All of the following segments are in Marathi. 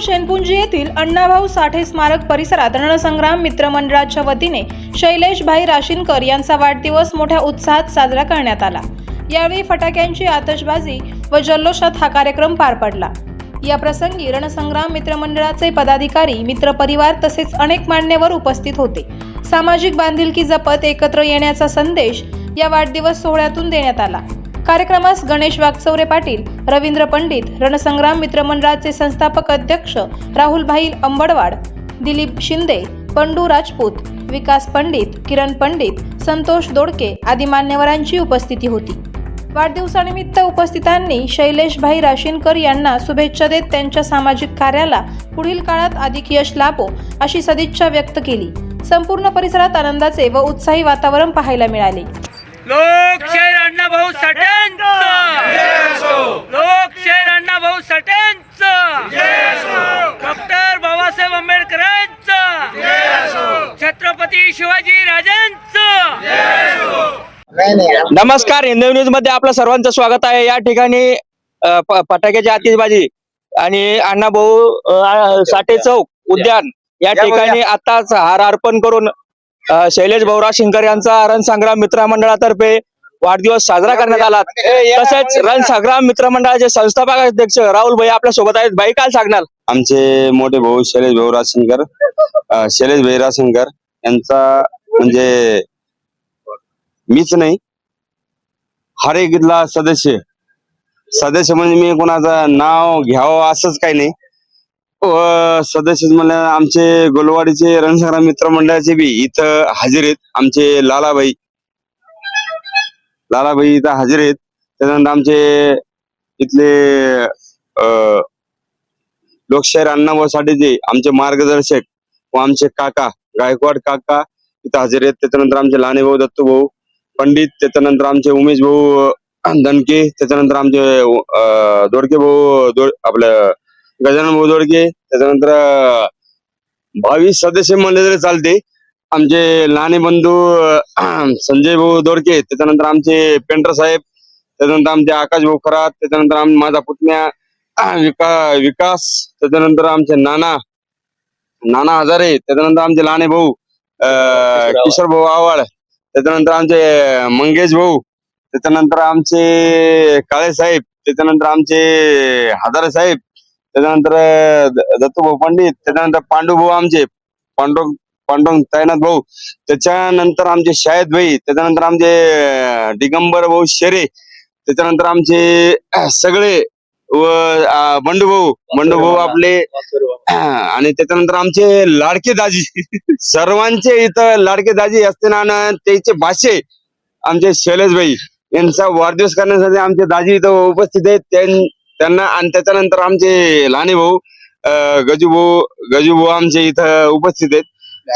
शेनपुंजी येथील अण्णाभाऊ साठे स्मारक परिसरात रणसंग्राम मित्रमंडळाच्या वतीने शैलेशभाई राशीनकर यांचा वाढदिवस मोठ्या उत्साहात साजरा करण्यात आला. यावेळी फटाक्यांची आतषबाजी व जल्लोषात हा कार्यक्रम पार पडला. या प्रसंगी रणसंग्राम मित्रमंडळाचे पदाधिकारी मित्रपरिवार तसेच अनेक मान्यवर उपस्थित होते. सामाजिक बांधिलकी जपत एकत्र येण्याचा संदेश या वाढदिवस सोहळ्यातून देण्यात आला. कार्यक्रमास गणेश वागचौरे पाटील रवींद्र पंडित रणसंग्राम मित्रमंडळाचे संस्थापक अध्यक्ष राहुलभाई अंबडवाड दिलीप शिंदे पंडू राजपूत विकास पंडित किरण पंडित संतोष दोडके आदी मान्यवरांची उपस्थिती होती. वाढदिवसानिमित्त उपस्थितांनी शैलेशभाई राशीनकर यांना शुभेच्छा देत त्यांच्या सामाजिक कार्याला पुढील काळात अधिक यश लाभो अशी सदिच्छा व्यक्त केली. संपूर्ण परिसरात आनंदाचे व उत्साही वातावरण पाहायला मिळाले. लोकशाहीर अण्णाभाऊ साठ्यांचं लोकशाहीर अण्णाभाऊ साठ्यांचं डॉक्टर बाबासाहेब आंबेडकरांचं. छत्रपती शिवाजी राजांचं. नमस्कार हिंदू न्यूजमध्ये आपलं सर्वांचं स्वागत आहे. या ठिकाणी फटाक्याची आतिषबाजी आणि अण्णाभाऊ साठे चौक उद्यान या ठिकाणी आताच हार अर्पण करून शैलेश भाऊराव शिंकर यांचा रणसंग्राम मित्र मंडळातर्फे वाढदिवस साजरा करण्यात आला. तसेच रणसंग्राम मित्र मंडळाचे संस्थापक अध्यक्ष राहुल भाई आपल्यासोबत आहेत. भाई काय सांगणार? आमचे मोठे भाऊ शैलेश भाऊ राजशंकर अं, शैलेश भाई राजशंकर यांचा म्हणजे मीच नाही हर एक इथला सदस्य. सदस्य म्हणजे मी कोणाचं नाव घ्यावं असंच काही नाही. व सदस्य म्हणजे आमचे गोलवाडीचे रणसंग्राम मित्र मंडळाचे बी इथं हजर आहेत. आमचे लालाबाई. लालाबाई इथं हजर आहेत. त्यानंतर आमचे इथले अं, लोकशाहीर अण्णाभाऊसाठी जे आमचे मार्गदर्शक व आमचे काका गायकवाड काका इथं हजर आहेत. त्याच्यानंतर आमचे लहाने भाऊ दत्तू भाऊ पंडित त्याच्यानंतर आमचे उमेश भाऊ अं, दणके त्याच्यानंतर आमचे अं, दोडके भाऊ दोड आपलं गजानन भाऊ दोडके त्याच्यानंतर बावीस सदस्य म्हणले तरी चालते. आमचे लहाने बंधू संजय भाऊ दोडके त्याच्यानंतर आमचे पेंटर साहेब त्याच्यानंतर आमचे आकाश भाऊ खरात त्याच्यानंतर आम माझा पुतण्या विका विकास त्याच्यानंतर आमचे नाना नाना हजारे त्याच्यानंतर आमचे लहाने भाऊ किशोर भाऊ आव्हाड त्याच्यानंतर आमचे मंगेश भाऊ त्याच्यानंतर आमचे काळे साहेब त्याच्यानंतर आमचे हजारे साहेब त्याच्यानंतर दत्तूभाऊ पंडित त्याच्यानंतर पांडू भाऊ आमचे पांडुरंग पांडुरंग तैनात भाऊ त्याच्यानंतर आमचे शायद भाई त्याच्यानंतर आमचे दिगंबर भाऊ शेरे त्याच्यानंतर आमचे सगळे व अं, बंडू भाऊ बंडू भाऊ आपले आणि त्याच्यानंतर आमचे लाडके दाजी सर्वांचे इथं लाडके दाजी असते ना त्याचे भाषे आमचे शैलेशभाई यांचा वाढदिवस करण्यासाठी आमचे दाजी इथं उपस्थित आहेत. त्यां- त्यांना आणि त्याच्यानंतर आमचे लहाने भाऊ गजूभाऊ गजूभाऊ आमचे इथं उपस्थित आहेत.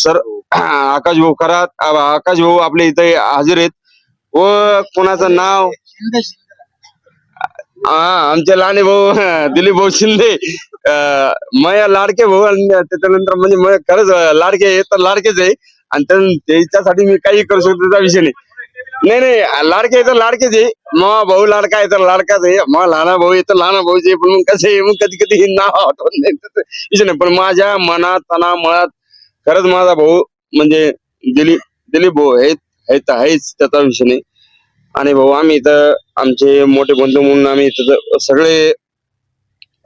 सर आकाश भाऊ खरात आकाश भाऊ आपले इथं हजर आहेत. व कोणाचं नाव? हा आमचे लहाने भाऊ दिलीप भाऊ शिंदे. मया लाडके भाऊ आणि त्याच्यानंतर म्हणजे खरंच लाडके आहे तर लाडकेच आहे. आणि त्याच्यासाठी मी काही करू शकतो त्याचा विषय नाही. नाही नाही लाडके इथं तर लाडकेच आहे. मग भाऊ लाडका आहे तर लाडकाच आहे. मग लहाना भाऊ आहे तर लहाना आहे पण मग कसं आहे मग कधी कधी नाव आठवत नाही. नाही पण माझ्या मनात तणा मनात खरंच माझा भाऊ म्हणजे दिलीप दिलीप भाऊ आहे तर आहेच त्याचा विषय नाही. आणि भाऊ आम्ही इथं आमचे मोठे बंधू म्हणून आम्ही इथं सगळे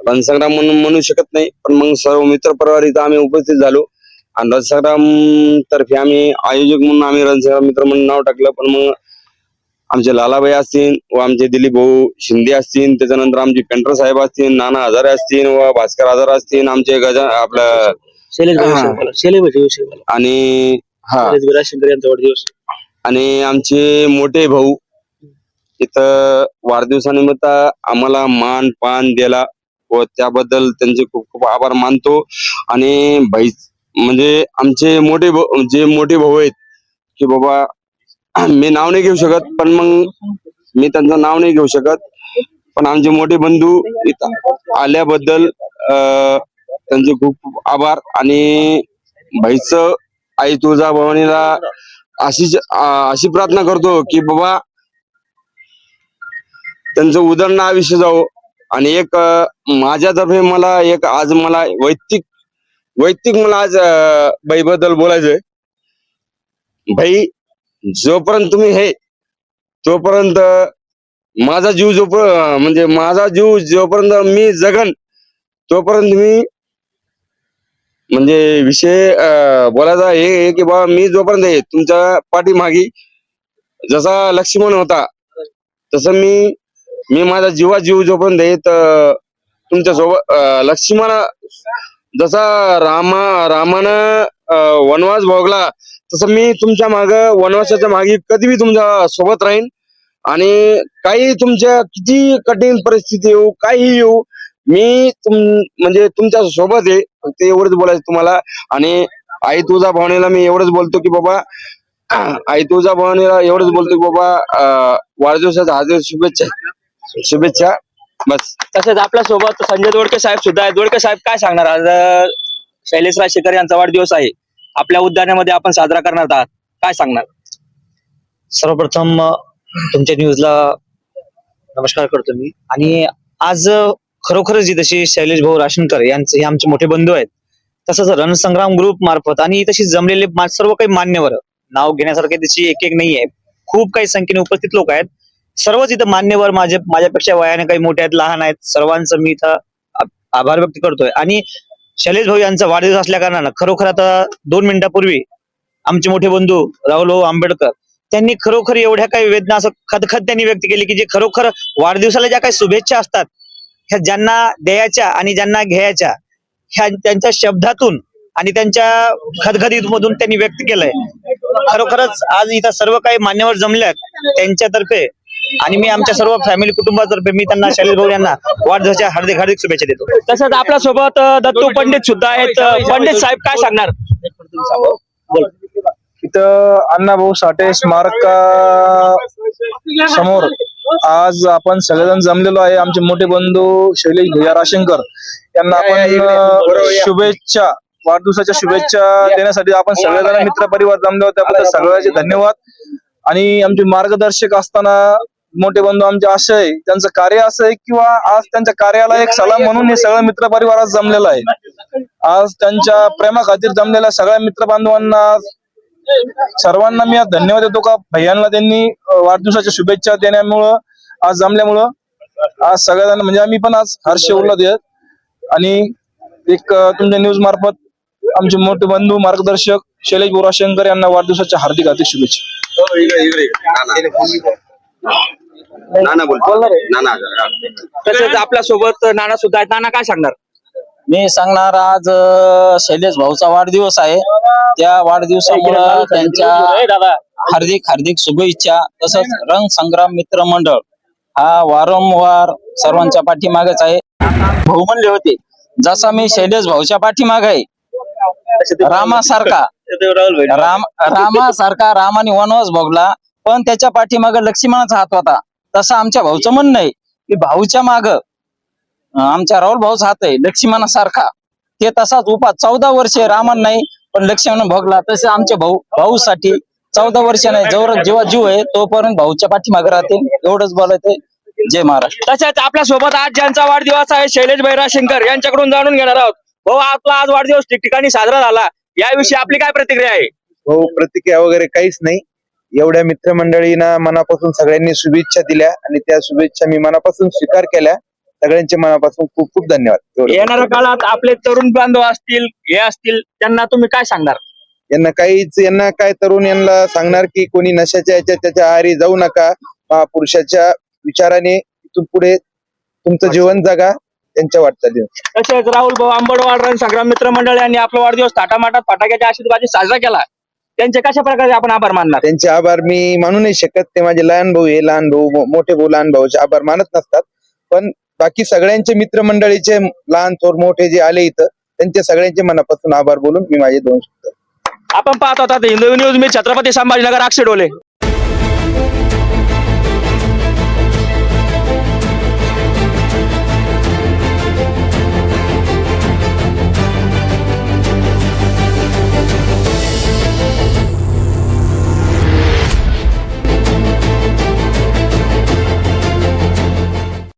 रणसंग्राम म्हणून म्हणू शकत नाही पण मग सर्व मित्र परिवार इथं आम्ही उपस्थित झालो. आणि रणसंग्राम तर्फे आम्ही आयोजक म्हणून आम्ही रणसंग्राम मित्र म्हणून नाव टाकलं पण मग आमचे लालाबाई असतील व आमचे दिलीप भाऊ शिंदे असतील त्याच्यानंतर आमचे पेंटर साहेब असतील नाना हजारे असतील व भास्कर हजार असतील आमचे गजा आपलं आणि हा. शंकर यांचा वाढदिवस आणि आमचे मोठे भाऊ इथं वाढदिवसानिमित्त आम्हाला मान पान दिला व त्याबद्दल त्यांचे खूप खूप आभार मानतो. आणि भाई म्हणजे आमचे मोठे जे मोठे भाऊ आहेत की बाबा मी नाव नाही घेऊ शकत पण मग मी त्यांचं नाव नाही घेऊ शकत. पण आमचे मोठे बंधू इथं आल्याबद्दल अं, त्यांचे खूप आभार. आणि भाईच आई तुळजा भवानीला अशीच अं, अशी प्रार्थना करतो की बाबा त्यांचं उदाहरण आयुष्य जाऊ आणि एक अं, माझ्यातर्फे मला एक आज मला वैयक्तिक वैयक्तिक मला आज बाई बद्दल बोलायचंय. भाई जोपर्यंत तुम्ही हे तोपर्यंत माझा जीव जो म्हणजे माझा जीव जोपर्यंत मी जगन तोपर्यंत मी म्हणजे विषय बोलायचा हे आहे की बाबा मी जोपर्यंत आहे तुमच्या पाठीमागी जसा लक्ष्मण होता तसं मी मी माझा जीवा जीव जोपर्यंत आहे तर तुमच्यासोबत लक्ष्मण जसा रामा रामानं वनवास भोगला तसं मी तुमच्या माग वनवासाच्या मागे कधी मी तुमच्यासोबत राहीन. आणि काही तुमच्या किती कठीण परिस्थिती येऊ काही येऊ मी तुम म्हणजे तुमच्यासोबत आहे. फक्त एवढंच बोलायचं तुम्हाला. आणि आई तुझा भावनेला मी एवढंच बोलतो की बाबा आई तुझा भावनेला एवढंच बोलतो की बाबा वाढदिवसाच्या हार्दिक शुभेच्छा. शुभेच्छा. बस. तसेच आपल्यासोबत संजय दोडके साहेब सुद्धा आहे दोडके साहेब काय सांगणार? आज अं, शैलेश राजशेखर यांचा वाढदिवस आहे. आपल्या उद्यानामध्ये आपण साजरा करणार आहात. काय सांगणार? सर्वप्रथम तुमच्या न्यूजला नमस्कार करतो मी. आणि आज खरोखरच जी तशी शैलेश भाऊ राशनकर यांचे हे आमचे मोठे बंधू आहेत तसंच रणसंग्राम ग्रुप मार्फत आणि तशी जमलेले सर्व काही मान्यवर नाव घेण्यासारखे त्याची एक एक नाही आहे खूप काही संख्येने उपस्थित लोक आहेत. सर्वच इथं मान्यवर माझे माझ्यापेक्षा वयाने काही मोठे आहेत लहान आहेत. सर्वांचं मी इथं आभार व्यक्त करतोय. आणि शैलेश भाऊ यांचा वाढदिवस असल्या कारणानं खरोखर आता दोन मिनिटापूर्वी आमचे मोठे बंधू राहुल भाऊ आंबेडकर त्यांनी खरोखर एवढ्या काही वेदना असं खदखद त्यांनी व्यक्त केली की जे खरोखर वाढदिवसाला ज्या काही शुभेच्छा असतात ह्या ज्यांना द्यायच्या आणि ज्यांना घ्यायच्या ह्या त्यांच्या शब्दातून आणि त्यांच्या खदखदीत मधून त्यांनी व्यक्त केलंय. खरोखरच आज इथं सर्व काही मान्यवर जमल्यात त्यांच्यातर्फे आणि मी आमच्या सर्व फॅमिली कुटुंबातर्फे मी त्यांना शैलेश भाऊ यांना वाढदिवसाच्या हार्दिक हार्दिक शुभेच्छा देतो. तसंच आपल्यासोबत दत्तू पंडित सुद्धा आहेत. पंडित साहेब काय सांगणार? इथं अण्णाभाऊ साठे स्मारका समोर. आज आपण सगळेजण जमलेलो आहे. आमचे मोठे बंधू शैलेश भैया राशंकर यांना आपण शुभेच्छा वाढदिवसाच्या शुभेच्छा देण्यासाठी आपण सगळेजण मित्र परिवार जमले होते. त्याबद्दल सगळ्याचे धन्यवाद. आणि आमचे मार्गदर्शक असताना मोठे बंधू आमचे असं आहे त्यांचं कार्य असं आहे किंवा आज त्यांच्या कार्याला एक सलाम म्हणून हे सगळं मित्र परिवार आज जमलेला आहे. आज त्यांच्या प्रेमाखातीर जमलेल्या सगळ्या मित्र बांधवांना सर्वांना मी आज धन्यवाद देतो का? भैयांना त्यांनी वाढदिवसाच्या शुभेच्छा देण्यामुळं आज जमल्यामुळं. आज सगळ्यांना म्हणजे आम्ही पण आज हर्ष उल्हास देत आणि एक तुमच्या न्यूज मार्फत आमचे मोठे बंधू मार्गदर्शक शैलेश बोराशंकर यांना वाढदिवसाच्या हार्दिक हार्दिक शुभेच्छा. नाना बोल नाना तसेच आपल्यासोबत नाना सुद्धा आहेत. नाना काय सांगणार? मी सांगणार आज अ, शैलेश भाऊचा वाढदिवस आहे. त्या वाढदिवसामुळं त्यांच्या हार्दिक हार्दिक शुभेच्छा. तसंच रंग संग्राम मित्र मंडळ हा वारंवार सर्वांच्या पाठीमागेच आहे. भाऊ म्हणले होते. जसा मी शैलेश भाऊच्या पाठीमाग आहे रामासारखा. राम रामासारखा रामाने वनवास भोगला. पण त्याच्या पाठीमाग लक्ष्मणाचा हात होता. तसं आमच्या भाऊचं म्हणणं आहे की भाऊच्या माग आमच्या राहुल भाऊचा हात आहे लक्ष्मणासारखा. ते तसाच उपा चौदा वर्षे रामन नाही पण लक्ष्मण भोगला. तसे आमच्या भाऊ भाऊसाठी चौदा वर्ष नाही जवळ जेव्हा जीव आहे तोपर्यंत भाऊच्या पाठीमागे राहते. एवढंच बोलायचंय. जय महाराष्ट्र. तसेच आपल्यासोबत आज ज्यांचा वाढदिवस आहे शैलेश भैराशंकर यांच्याकडून जाणून घेणार आहोत. भाऊ आपला आज वाढदिवस ठिकठिकाणी साजरा झाला. याविषयी आपली काय प्रतिक्रिया आहे? हो प्रतिक्रिया वगैरे काहीच नाही. एवढ्या मित्रमंडळींना मनापासून सगळ्यांनी शुभेच्छा दिल्या आणि त्या शुभेच्छा मी मनापासून स्वीकार केल्या. सगळ्यांचे मनापासून खूप खूप धन्यवाद. येणाऱ्या काळात आपले तरुण बांधव असतील हे असतील त्यांना तुम्ही काय सांगणार? यांना काहीच यांना काय तरुण यांना सांगणार की कोणी नशाच्या याच्या त्याच्या आहारी जाऊ नका. महापुरुषाच्या विचाराने इथून पुढे तुमचं जीवन जगा त्यांच्या वाटचाली तसेच राहुल भाऊ आंबडवाड संग्राम मित्र मंडळ यांनी आपला वाढदिवस थाटामाटात फटाक्याच्या आशीर्वादी साजरा केला. त्यांचे कशा प्रकारे आपण आभार मानणार? त्यांचे आभार मी मानू नाही शकत. ते माझे लहान भाऊ आहे लहान भाऊ मोठे भाऊ लहान भाऊचे आभार मानत नसतात. पण बाकी सगळ्यांचे मित्रमंडळीचे लहान थोर मोठे जे आले इथं त्यांचे सगळ्यांचे मनापासून आभार बोलून मी माझे दोन शब्द आपण पाहत होता हिंदू न्यूज मी छत्रपती संभाजीनगर अक्षय डोले